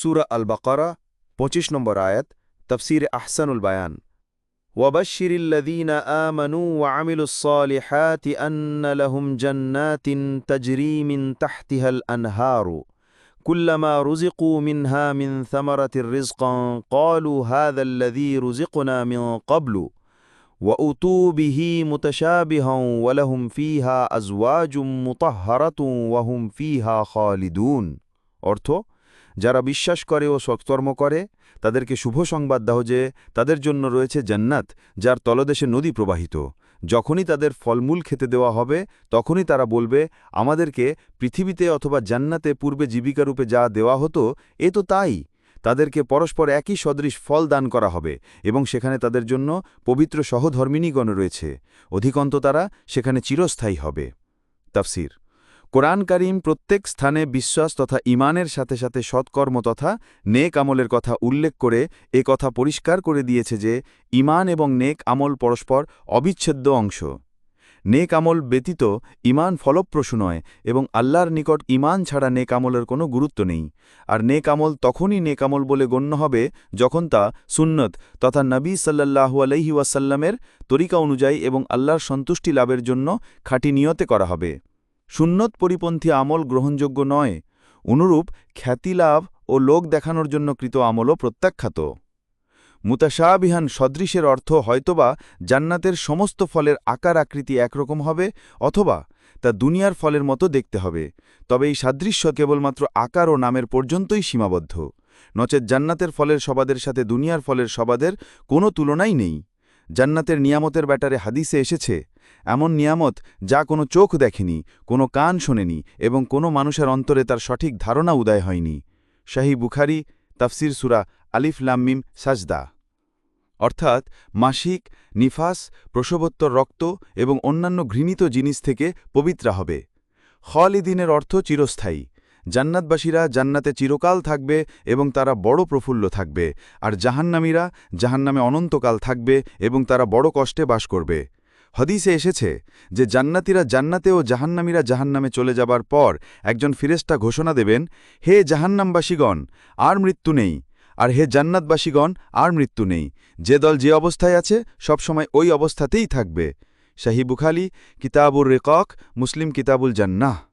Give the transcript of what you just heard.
সুরা আল বাকারা পঁচিশ নম্বর আয়াত তফসির আহসানুল বায়ান وبشر الذين آمنوا وعملوا الصالحات أن لهم جنات تجري من تحتها الأنهار كلما رزقوا منها من ثمرة رزقا قالوا هذا الذي رزقنا من قبل وأتوا به متشابها ولهم فيها أزواج مطهرة وهم فيها خالدون অর্থ যারা বিশ্বাস করে ও সৎকর্ম করে, তাদেরকে শুভ সংবাদ দাও যে তাদের জন্য রয়েছে জান্নাত, যার তলদেশে নদী প্রবাহিত। যখনই তাদের ফলমূল খেতে দেওয়া হবে, তখনই তারা বলবে, আমাদেরকে পৃথিবীতে অথবা জান্নাতে পূর্বে জীবিকারূপে যা দেওয়া হতো, এ তো তাই। তাদেরকে পরস্পর একই সদৃশ ফল দান করা হবে এবং সেখানে তাদের জন্য পবিত্র সহধর্মিনীগণ রয়েছে। অধিকন্ত তারা সেখানে চিরস্থায়ী হবে। তাফসির। কোরআন করিম প্রত্যেক স্থানে বিশ্বাস তথা ইমানের সাথে সাথে সৎকর্ম তথা নেক আমলের কথা উল্লেখ করে এ কথা পরিষ্কার করে দিয়েছে যে ইমান এবং নেক আমল পরস্পর অবিচ্ছেদ্য অংশ। নেক আমল ব্যতীত ইমান ফলপ্রসূ নয় এবং আল্লাহর নিকট ইমান ছাড়া নেক আমলের কোনো গুরুত্ব নেই। আর নেক আমল তখনই নেক আমল বলে গণ্য হবে যখন তা সুন্নত তথা নবী সাল্লাহু আলহি ওয়াসাল্লামের তরিকা অনুযায়ী এবং আল্লাহর সন্তুষ্টি লাভের জন্য খাঁটি নিয়তে করা হবে। সুন্নত পরিপন্থী আমল গ্রহণযোগ্য নয়, অনুরূপ খ্যাতি লাভ ও লোক দেখানোর জন্য কৃত আমলও প্রত্যাখ্যাত। মুতাশাবিহান সদৃশের অর্থ হয়তোবা জান্নাতের সমস্ত ফলের আকার আকৃতি একরকম হবে অথবা তা দুনিয়ার ফলের মতো দেখতে হবে, তবে এই সাদৃশ্য কেবলমাত্র আকার ও নামের পর্যন্তই সীমাবদ্ধ, নচেত জান্নাতের ফলের সবাদের সাথে দুনিয়ার ফলের সবাদের কোনো তুলনাই নেই। জান্নাতের নিয়ামতের ব্যাটারে হাদিসে এসেছে এমন নিয়ামত যা কোনো চোখ দেখেনি, কোনো কান শোনেনি এবং কোনো মানুষের অন্তরে তার সঠিক ধারণা উদয় হয়নি। শাহী বুখারি, তাফসির সুরা আলিফ লাম্মিম সাজদা। অর্থাৎ মাসিক, নিফাস, প্রসবোত্তর রক্ত এবং অন্যান্য ঘৃণিত জিনিস থেকে পবিত্রা হবে। খলিদিনের অর্থ চিরস্থায়ী। জান্নাতবাসীরা জান্নাতে চিরকাল থাকবে এবং তারা বড় প্রফুল্ল থাকবে। আর জাহান্নামীরা জাহান্নামে অনন্তকাল থাকবে এবং তারা বড় কষ্টে বাস করবে। হদিসে এসেছে যে জান্নাতিরা জান্নাতে ও জাহান্নামীরা জাহান্নামে চলে যাবার পর একজন ফিরেস্টা ঘোষণা দেবেন, হে জাহান্নামবাসীগণ, আর মৃত্যু নেই। আর হে জান্নাতবাসীগণ, আর মৃত্যু নেই। যে দল যে অবস্থায় আছে সবসময় ওই অবস্থাতেই থাকবে। শাহী বুখালি কিতাবুর রেকক, মুসলিম কিতাবুল জান্নাহ।